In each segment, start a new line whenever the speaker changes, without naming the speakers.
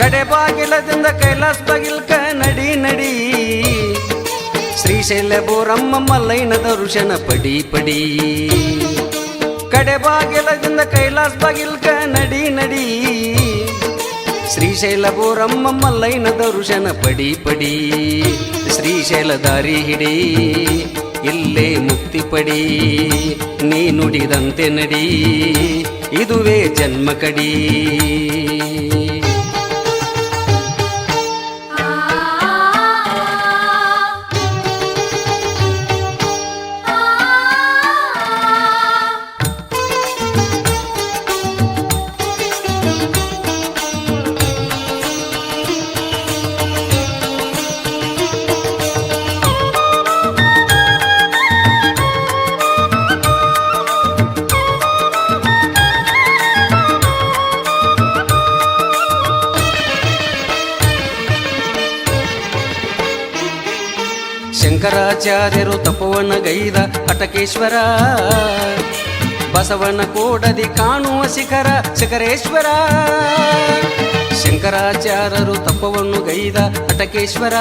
ಕಡೆ ಬಾಗಿಲದಿಂದ ಕೈಲಾಸ ಬಾಗಿಲ್ಕ ನಡಿ ನಡಿ. ಶ್ರೀಶೈಲ ಬೋರಮ್ಮ ಲೈನದ ದರ್ಶನ ಪಡಿ ಪಡಿ. ಕಡೆ ಬಾಗಿಲದಿಂದ ಕೈಲಾಸ ಬಾಗಿಲ್ಕ ನಡಿ ನಡಿ. ಶ್ರೀಶೈಲ ಬೋರಮ್ಮ ಲೈನದ ದರ್ಶನ ಪಡಿ ಪಡಿ. ಶ್ರೀಶೈಲ ದಾರಿ ಹಿಡಿ, ಇಲ್ಲೇ ಮುಕ್ತಿ ಪಡಿ. ನೀ ನುಡಿದಂತೆ ನಡಿ, ಇದುವೇ ಜನ್ಮ ಕಡಿ. ಶಂಕರಾಚಾರ್ಯರು ತಪವನ ಗೈದ ಅಟಕೇಶ್ವರ ಬಸವನ ಕೋಡದಿ ಕಾಣುವ ಶಿಖರ ಶಿಖರೇಶ್ವರ ಶಂಕರಾಚಾರ್ಯರು ತಪವನ್ನು ಗೈದ ಅಟಕೇಶ್ವರ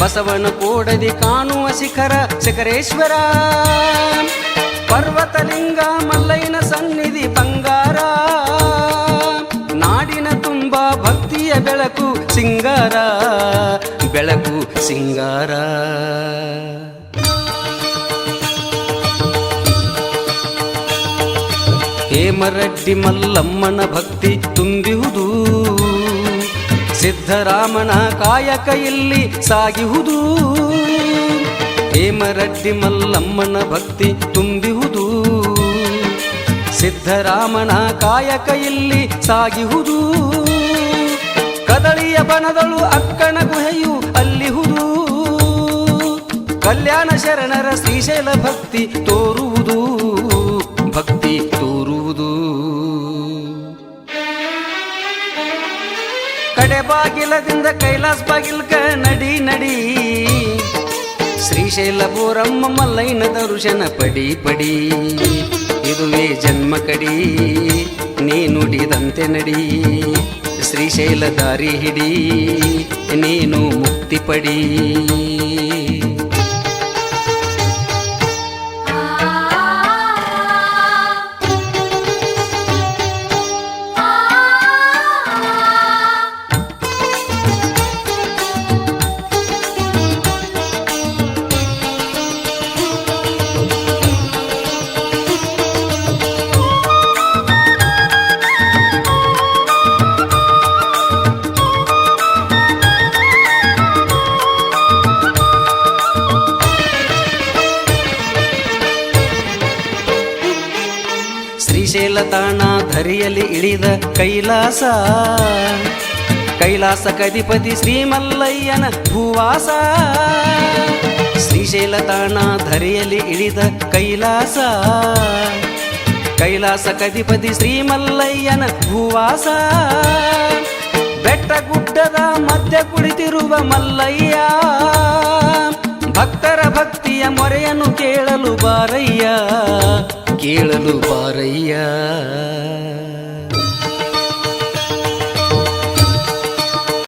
ಬಸವನ ಕೋಡದಿ ಕಾಣುವ ಶಿಖರ ಶಿಖರೇಶ್ವರ ಪರ್ವತಲಿಂಗ ಮಲ್ಲೈನ ಸನ್ನಿಧಿ ಬಂಗಾರ ಬೆಳಕು ಸಿಂಗಾರ ಬೆಳಕು ಸಿಂಗಾರ. ಹೇಮರಡ್ಡಿ ಮಲ್ಲಮ್ಮನ ಭಕ್ತಿ ತುಂಬಿಹುದು ಸಿದ್ಧರಾಮನ ಕಾಯಕ ಇಲ್ಲಿ ಸಾಗಿಹುದು ಹೇಮರಡ್ಡಿ ಮಲ್ಲಮ್ಮನ ಭಕ್ತಿ ತುಂಬಿಹುದು ಸಿದ್ಧರಾಮನ ಕಾಯಕ ಇಲ್ಲಿ ಸಾಗಿಹುದು ಬನದಳು ಅಕ್ಕನ ಗುಹೆಯು ಅಲ್ಲಿಹುದು ಕಲ್ಯಾಣ ಶರಣರ ಶ್ರೀಶೈಲ ಭಕ್ತಿ ತೋರುವುದು. ಭಕ್ತಿ ತೋರುವುದು. ಕಡೆ ಬಾಗಿಲದಿಂದ ಕೈಲಾಸ ಬಾಗಿಲ್ಕ ನಡಿ ನಡಿ. ಶ್ರೀಶೈಲ ಬೋರಮ್ಮ ಮಲ್ಲೈನ ದರ್ಶನ ಪಡಿ ಪಡಿ. ಇದುವೇ ಜನ್ಮ ಕಡಿ ನೀ ನುಡಿದಂತೆ ನಡಿ. ಶ್ರೀಶೈಲ ದಾರಿ ಹಿಡಿ ನೀನು ಮುಕ್ತಿ ಪಡಿ ಶ್ರೀಶೈಲ ತಾಣ ಧರಿಯಲಿ ಇಳಿದ ಕೈಲಾಸ. ಕೈಲಾಸ ಕಧಿಪತಿ ಶ್ರೀಮಲ್ಲಯ್ಯನ ಭೂವಾಸ. ಶ್ರೀಶೈಲ ತಾಣ ಧರಿಯಲಿ ಇಳಿದ ಕೈಲಾಸ. ಕೈಲಾಸ ಕಧಿಪತಿ ಶ್ರೀಮಲ್ಲಯ್ಯನ ಭೂವಾಸ. ಬೆಟ್ಟ ಗುಡ್ಡದ ಮಧ್ಯ ಕುಳಿತಿರುವ ಮಲ್ಲಯ್ಯ. ಭಕ್ತರ ಭಕ್ತಿಯ ಮೊರೆಯನ್ನು ಕೇಳಲು ಬಾರಯ್ಯ. கேளது பாறையா?